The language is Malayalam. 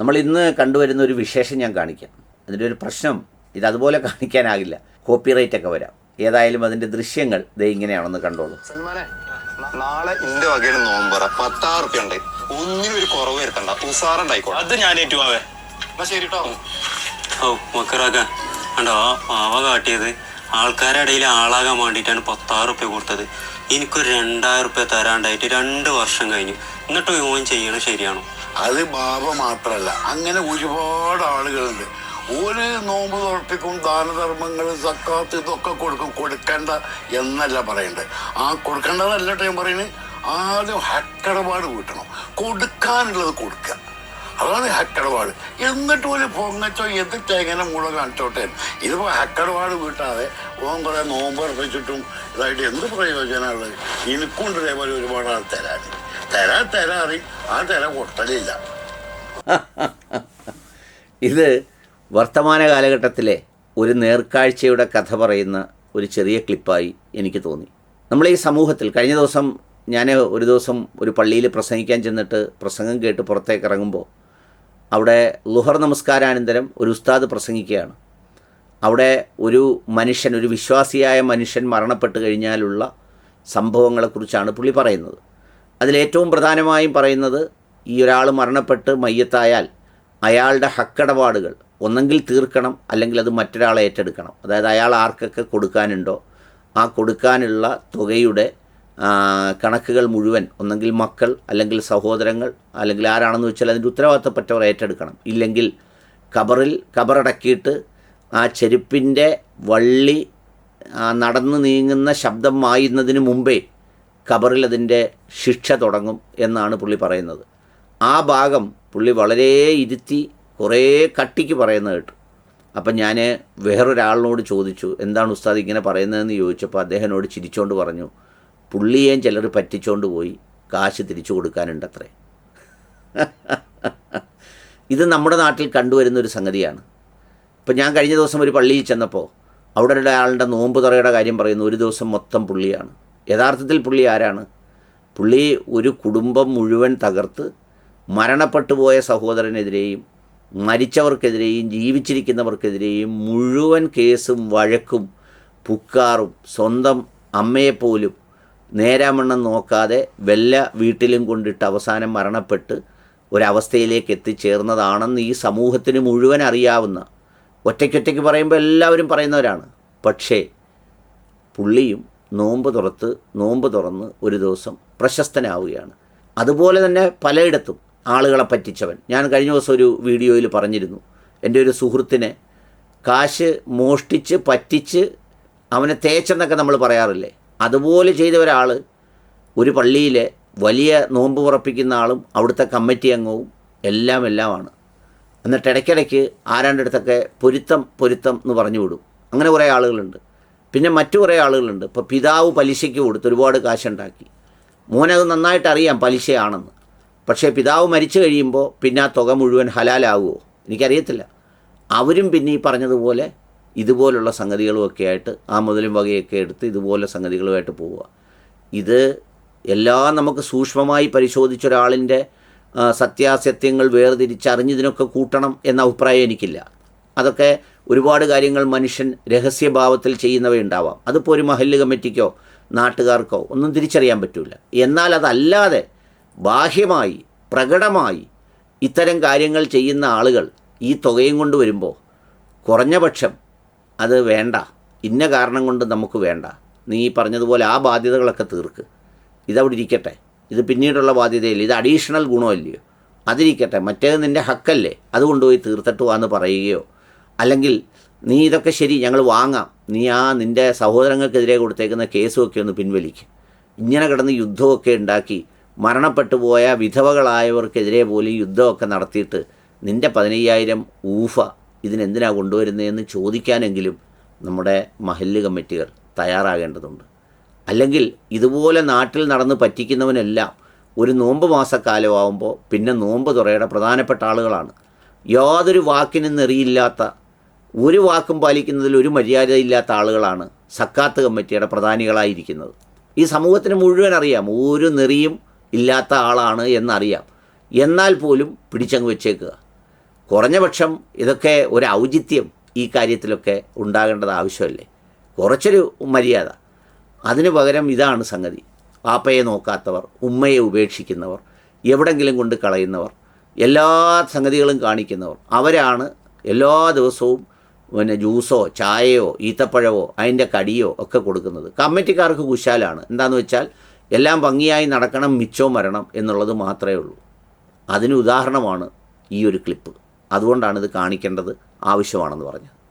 നമ്മൾ ഇന്ന് കണ്ടുവരുന്ന ഒരു വിശേഷം ഞാൻ കാണിക്കാം. അതിന്റെ ഒരു പ്രശ്നം ഇത് അതുപോലെ കാണിക്കാനാകില്ല. കോപ്പിറൈറ്റ് ഒക്കെ വരാം. ഏതായാലും അതിന്റെ ദൃശ്യങ്ങൾ ദേ ഇങ്ങനെയാണെന്ന് കണ്ടോളൂ. നാളെ ഇന്റെ വകയിൽ നോമ്പറ പത്താറ് റുപ്യ ഉണ്ട് ഒന്നിനും ഒരു കുറവ് വരുത്തണ്ട. ഉസാറുണ്ടായിക്കോട്ടെ അത് ഞാൻ ഏറ്റുമാവേ എന്നാ ശരി കേട്ടോ ഓ മക്കറാക്ക. കണ്ടോ കാട്ടിയത് ആൾക്കാരുടെ ഇടയിൽ ആളാകാൻ വേണ്ടിയിട്ടാണ് പത്താറ് റുപ്യ കൊടുത്തത്. എനിക്കൊരു രണ്ടായിരം റുപ്യ തരാണ്ടായിട്ട് രണ്ട് വർഷം കഴിഞ്ഞു. എന്നിട്ട് ഓൻ ചെയ്യണം ശരിയാണോ? അത് ബാബ മാത്രമല്ല അങ്ങനെ ഒരുപാട് ആളുകളുണ്ട്. ഒരു നോമ്പ് തുറപ്പിക്കും ദാനധർമ്മങ്ങൾ സക്കാത്ത് ഇതൊക്കെ കൊടുക്കും. കൊടുക്കണ്ട എന്നല്ല പറയണ്ടത് ആ കൊടുക്കേണ്ടതല്ല ഞാൻ പറയുന്നത് ആദ്യം ഹക്കടപാട് വീട്ടണം. കൊടുക്കാനുള്ളത് കൊടുക്കുക. അതാണ് ഹക്കടപാട്. എന്നിട്ട് ഒരു പൊങ്ങച്ചോ എന്നിട്ട് എങ്ങനെ മുളക് കാണിച്ചോട്ടെ? ഇതിപ്പോ ഹക്കടപാട് വീട്ടാതെ ഓൻ കുറെ നോമ്പ് അർപ്പിച്ചിട്ടും ഇതായിട്ട് എന്ത് പ്രയോജനമുള്ളത്? എനിക്കുണ്ട് ഇതേപോലെ ഒരുപാട് ആൾ തരാൻ തരാ തരാറി ആ തര കൊട്ടലില്ല ഇത് വർത്തമാന കാലഘട്ടത്തിലെ ഒരു നേർക്കാഴ്ചയുടെ കഥ പറയുന്ന ഒരു ചെറിയ ക്ലിപ്പായി എനിക്ക് തോന്നി. നമ്മൾ ഈ സമൂഹത്തിൽ കഴിഞ്ഞ ദിവസം ഞാൻ ഒരു ദിവസം ഒരു പള്ളിയിൽ പ്രസംഗിക്കാൻ ചെന്നിട്ട് പ്രസംഗം കേട്ട് പുറത്തേക്ക് ഇറങ്ങുമ്പോൾ അവിടെ ലുഹർ നമസ്കാരാനന്തരം ഒരു ഉസ്താദ് പ്രസംഗിക്കുകയാണ്. അവിടെ ഒരു മനുഷ്യൻ ഒരു വിശ്വാസിയായ മനുഷ്യൻ മരണപ്പെട്ട് കഴിഞ്ഞാലുള്ള സംഭവങ്ങളെക്കുറിച്ചാണ് പുള്ളി പറയുന്നത്. അതിലേറ്റവും പ്രധാനമായും പറയുന്നത് ഈ ഒരാൾ മരണപ്പെട്ട് മയ്യത്തായാൽ അയാളുടെ ഹക്കടപാടുകൾ ഒന്നെങ്കിൽ തീർക്കണം അല്ലെങ്കിൽ അത് മറ്റൊരാളെ ഏറ്റെടുക്കണം. അതായത് അയാൾ ആർക്കൊക്കെ കൊടുക്കാനുണ്ടോ? ആ കൊടുക്കാനുള്ള തുകയുടെ കണക്കുകൾ മുഴുവൻ ഒന്നെങ്കിൽ മക്കൾ അല്ലെങ്കിൽ സഹോദരങ്ങൾ അല്ലെങ്കിൽ ആരാണെന്ന് വെച്ചാൽ അതിന്റെ ഉത്തരവാദിത്തപ്പെട്ടവർ ഏറ്റെടുക്കണം. ഇല്ലെങ്കിൽ കബറിൽ കബറടക്കിയിട്ട് ആ ചെരുപ്പിന്റെ വള്ളി നടന്നു നീങ്ങുന്ന ശബ്ദം മായുന്നതിന് മുമ്പേ ഖബറിൽ അതിന്റെ ശിക്ഷ തുടങ്ങും എന്നാണ് പുള്ളി പറയുന്നത്. ആ ഭാഗം പുള്ളി വളരെ ഇരുത്തി കുറേ കട്ടിക്ക് പറയുന്നത് കേട്ടു. അപ്പം ഞാൻ വേറൊരാളിനോട് ചോദിച്ചു എന്താണ് ഉസ്താദ് ഇങ്ങനെ പറയുന്നതെന്ന് ചോദിച്ചപ്പോൾ അദ്ദേഹനോട് ചിരിച്ചുകൊണ്ട് പറഞ്ഞു പുള്ളിയേയും ചിലർ പറ്റിച്ചുകൊണ്ട് പോയി കാശ് തിരിച്ചു കൊടുക്കാനുണ്ടത്രേ. ഇത് നമ്മുടെ നാട്ടിൽ കണ്ടുവരുന്ന ഒരു സംഗതിയാണ്. ഇപ്പം ഞാൻ കഴിഞ്ഞ ദിവസം ഒരു പള്ളിയിൽ ചെന്നപ്പോൾ അവിടെ ഒരാളുടെ നോമ്പ് തുറയുടെ കാര്യം പറയുന്നു ഒരു ദിവസം മൊത്തം പുള്ളിയാണ്. യഥാർത്ഥത്തിൽ പുള്ളി ആരാണ്? പുള്ളി ഒരു കുടുംബം മുഴുവൻ തകർത്ത് മരണപ്പെട്ടു പോയ സഹോദരനെതിരെയും മരിച്ചവർക്കെതിരെയും ജീവിച്ചിരിക്കുന്നവർക്കെതിരെയും മുഴുവൻ കേസും വഴക്കും പുക്കാറും സ്വന്തം അമ്മയെപ്പോലും നേരാമണ്ണം നോക്കാതെ വല്ല വീട്ടിലും കൊണ്ടിട്ട് അവസാനം മരണപ്പെട്ട് ഒരവസ്ഥയിലേക്ക് എത്തിച്ചേർന്നതാണെന്ന് ഈ സമൂഹത്തിന് മുഴുവൻ അറിയാവുന്ന ഒറ്റയ്ക്കൊറ്റയ്ക്ക് പറയുമ്പോൾ എല്ലാവരും പറയുന്നവരാണ്. പക്ഷേ പുള്ളിയും നോമ്പ് തുറത്ത് നോമ്പ് തുറന്ന് ഒരു ദിവസം പ്രശസ്തനാവുകയാണ്. അതുപോലെ തന്നെ പലയിടത്തും ആളുകളെ പറ്റിച്ചവൻ. ഞാൻ കഴിഞ്ഞ ദിവസം ഒരു വീഡിയോയിൽ പറഞ്ഞിരുന്നു. എന്റെ ഒരു സുഹൃത്തിനെ കാശ് മോഷ്ടിച്ച് പറ്റിച്ച് അവനെ തേച്ചെന്നൊക്കെ നമ്മൾ പറയാറില്ലേ? അതുപോലെ ചെയ്ത ഒരാൾ ഒരു പള്ളിയിലെ വലിയ നോമ്പ് ഉറപ്പിക്കുന്ന ആളും അവിടുത്തെ കമ്മിറ്റി അംഗവും എല്ലാം എല്ലാമാണ്. എന്നിട്ട് ഇടയ്ക്കിടയ്ക്ക് ആരാന്റെ അടുത്തൊക്കെ പൊരുത്തം പൊരുത്തം എന്ന് പറഞ്ഞു വിടും. അങ്ങനെ കുറേ ആളുകളുണ്ട്. പിന്നെ മറ്റു കുറേ ആളുകളുണ്ട്. ഇപ്പോൾ പിതാവ് പലിശയ്ക്ക് കൊടുത്ത് ഒരുപാട് കാശുണ്ടാക്കി. മോനത് നന്നായിട്ട് അറിയാം പലിശയാണെന്ന്. പക്ഷേ പിതാവ് മരിച്ചു കഴിയുമ്പോൾ പിന്നെ ആ തുക മുഴുവൻ ഹലാലാവുമോ എനിക്കറിയത്തില്ല. അവരും പിന്നെ ഈ പറഞ്ഞതുപോലെ ഇതുപോലുള്ള സംഗതികളുമൊക്കെ ആയിട്ട് ആ മുതലും വകയൊക്കെ എടുത്ത് ഇതുപോലെ സംഗതികളുമായിട്ട് പോവുക. ഇത് എല്ലാം നമുക്ക് സൂക്ഷ്മമായി പരിശോധിച്ച ഒരാളിന്റെ സത്യാസത്യങ്ങൾ വേർതിരിച്ചറിഞ്ഞതിനൊക്കെ കൂട്ടണം എന്ന അഭിപ്രായം എനിക്കില്ല. അതൊക്കെ ഒരുപാട് കാര്യങ്ങൾ മനുഷ്യൻ രഹസ്യഭാവത്തിൽ ചെയ്യുന്നവയുണ്ടാവാം. അതിപ്പോൾ ഒരു മഹല്ല് കമ്മിറ്റിക്കോ നാട്ടുകാർക്കോ ഒന്നും തിരിച്ചറിയാൻ പറ്റില്ല എന്നാൽ അതല്ലാതെ ബാഹ്യമായി പ്രകടമായി ഇത്തരം കാര്യങ്ങൾ ചെയ്യുന്ന ആളുകൾ ഈ തുകയും കൊണ്ട് വരുമ്പോൾ കുറഞ്ഞ പക്ഷം അത് വേണ്ട. ഇന്ന കാരണം കൊണ്ട് നമുക്ക് വേണ്ട. നീ പറഞ്ഞതുപോലെ ആ ബാധ്യതകളൊക്കെ തീർക്ക്. ഇതവിടെ ഇരിക്കട്ടെ. ഇത് പിന്നീടുള്ള ബാധ്യതയില്ല? ഇത് അഡീഷണൽ ഗുണമല്ലയോ? അതിരിക്കട്ടെ. മറ്റേത് നിന്റെ ഹക്കല്ലേ? അത് കൊണ്ടുപോയി തീർത്തിട്ട് വാന്ന് പറയുകയോ അല്ലെങ്കിൽ നീ ഇതൊക്കെ ശരി ഞങ്ങൾ വാങ്ങാം. നീ ആ നിന്റെ സഹോദരങ്ങൾക്കെതിരെ കൊടുത്തേക്കുന്ന കേസുമൊക്കെ ഒന്ന് പിൻവലിക്കുക ഇങ്ങനെ കിടന്ന് യുദ്ധമൊക്കെ ഉണ്ടാക്കി മരണപ്പെട്ടു പോയ വിധവകളായവർക്കെതിരെ പോലും യുദ്ധമൊക്കെ നടത്തിയിട്ട് നിന്റെ പതിനയ്യായിരം ഊഫ ഇതിനെന്തിനാണ് കൊണ്ടുവരുന്നതെന്ന് ചോദിക്കാനെങ്കിലും നമ്മുടെ മഹല്ല് കമ്മിറ്റികൾ തയ്യാറാകേണ്ടതുണ്ട്. അല്ലെങ്കിൽ ഇതുപോലെ നാട്ടിൽ നടന്ന് പറ്റിക്കുന്നവനെല്ലാം ഒരു നോമ്പ് മാസക്കാലമാകുമ്പോൾ പിന്നെ നോമ്പ് തുറയുടെ പ്രധാനപ്പെട്ട ആളുകളാണ്. യാതൊരു വാക്കിനും നെറിയില്ലാത്ത ഒരു വാക്കും പാലിക്കുന്നതിൽ ഒരു മര്യാദയില്ലാത്ത ആളുകളാണ് സക്കാത്ത് കമ്മിറ്റിയുടെ പ്രധാനികളായിരിക്കുന്നത്. ഈ സമൂഹത്തിന് മുഴുവൻ അറിയാം ഒരു നെറിയും ഇല്ലാത്ത ആളാണ് എന്നറിയാം. എന്നാൽ പോലും പിടിച്ചങ്ങ് വെച്ചേക്കുക. കുറഞ്ഞ പക്ഷം ഇതൊക്കെ ഒരു ഔചിത്യം ഈ കാര്യത്തിലൊക്കെ ഉണ്ടാകേണ്ടത് ആവശ്യമല്ലേ? കുറച്ചൊരു മര്യാദ. അതിനു പകരം ഇതാണ് സംഗതി. പാപ്പയെ നോക്കാത്തവർ ഉമ്മയെ ഉപേക്ഷിക്കുന്നവർ എവിടെങ്കിലും കൊണ്ട് കളയുന്നവർ എല്ലാ സംഗതികളും കാണിക്കുന്നവർ അവരാണ് എല്ലാ ദിവസവും പിന്നെ ജ്യൂസോ ചായയോ ഈത്തപ്പഴമോ അതിന്റെ കടിയോ ഒക്കെ കൊടുക്കുന്നത്. കമ്മിറ്റിക്കാർക്ക് കുശാലാണ്. എന്താണെന്ന് വെച്ചാൽ എല്ലാം ഭംഗിയായി നടക്കണം മിച്ചോ മരണം എന്നുള്ളത് മാത്രമേ ഉള്ളൂ. അതിന് ഉദാഹരണമാണ് ഈ ഒരു ക്ലിപ്പ്. അതുകൊണ്ടാണ് ഇത് കാണിക്കേണ്ടത് ആവശ്യമാണെന്ന് പറഞ്ഞത്.